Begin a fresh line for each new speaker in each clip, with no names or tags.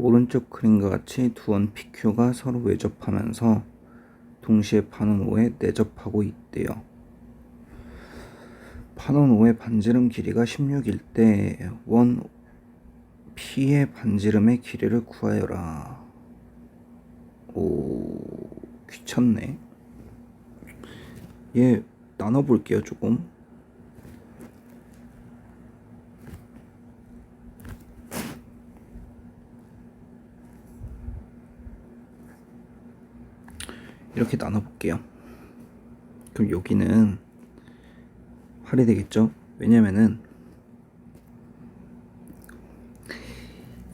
오른쪽 그림과 같이 두 원 PQ가 서로 외접하면서 동시에 판원 5에 내접하고 있대요. 판원 5의 반지름 길이가 16일 때 원 P의 반지름의 길이를 구하여라. 오, 귀찮네. 얘 나눠볼게요, 조금. 이렇게 나눠볼게요. 그럼 여기는 8이 되겠죠? 왜냐면은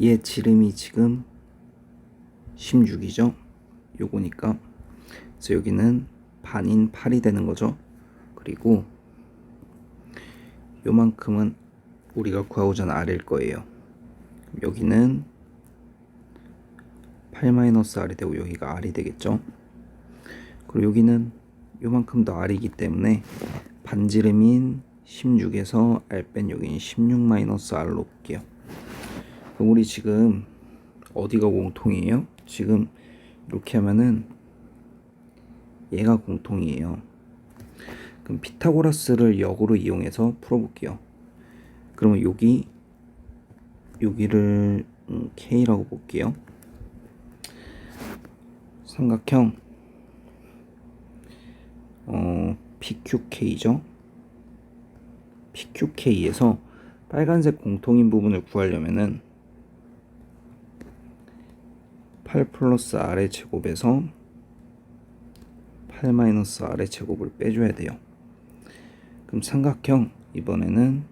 얘 지름이 지금 16이죠? 요거니까 그래서 여기는 반인 8이 되는 거죠. 그리고 요만큼은 우리가 구하고자 하는 R일 거예요. 여기는 8-R이 되고 여기가 R이 되겠죠? 그리고 여기는 요만큼 더 R이기 때문에 반지름인 16에서 R 뺀 여기는 16-R로 볼게요. 그럼 우리 지금 어디가 공통이에요? 지금 이렇게 하면은 얘가 공통이에요. 그럼 피타고라스를 역으로 이용해서 풀어볼게요. 그러면 여기 여기를 음, K라고 볼게요. 삼각형 어, PQK죠. PQK에서 빨간색 공통인 부분을 구하려면은 8 플러스 R의 제곱에서 8 마이너스 R의 제곱을 빼줘야 돼요. 그럼 삼각형 이번에는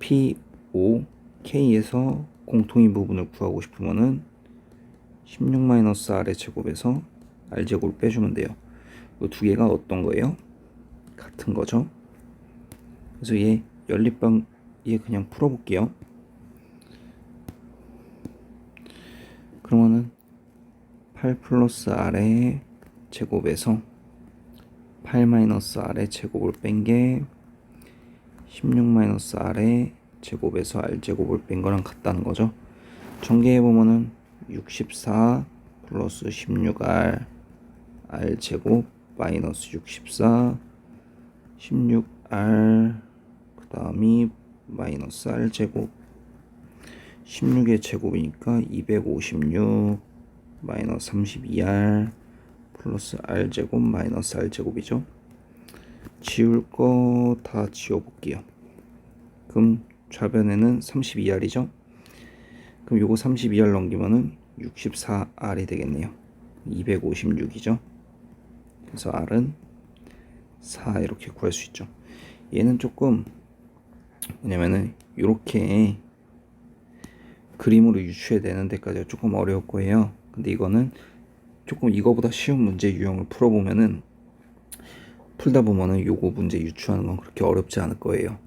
P5K에서 공통인 부분을 구하고 싶으면은 16 마이너스 R의 제곱에서 R 제곱을 빼주면 돼요. 이두 개가 어떤 거예요? 같은 거죠. 그래서 얘 연립방 얘 그냥 풀어볼게요. 그러면은 8 플러스 R의 제곱에서 8 마이너스 R의 제곱을 뺀 게 16 마이너스 R의 제곱에서 R 제곱을 뺀 거랑 같다는 거죠. 전개해 보면은 64 플러스 16R R 제곱 마이너스 64 16R 그 다음이 마이너스 R 제곱 16의 제곱이니까 256 마이너스 32R 플러스 R 제곱 마이너스 R 제곱이죠. 지울 거 다 지워 볼게요. 그럼 좌변에는 32R이죠. 그럼 요거 32R 넘기면은 64R이 되겠네요. 256이죠. 그래서 R은 4 이렇게 구할 수 있죠. 얘는 조금 뭐냐면은 이렇게 그림으로 유추해 내는 데까지가 조금 어려웠고 해요. 근데 이거는 조금 이거보다 쉬운 문제 유형을 풀어보면은 풀다 보면은 요거 문제 유추하는 건 그렇게 어렵지 않을 거예요.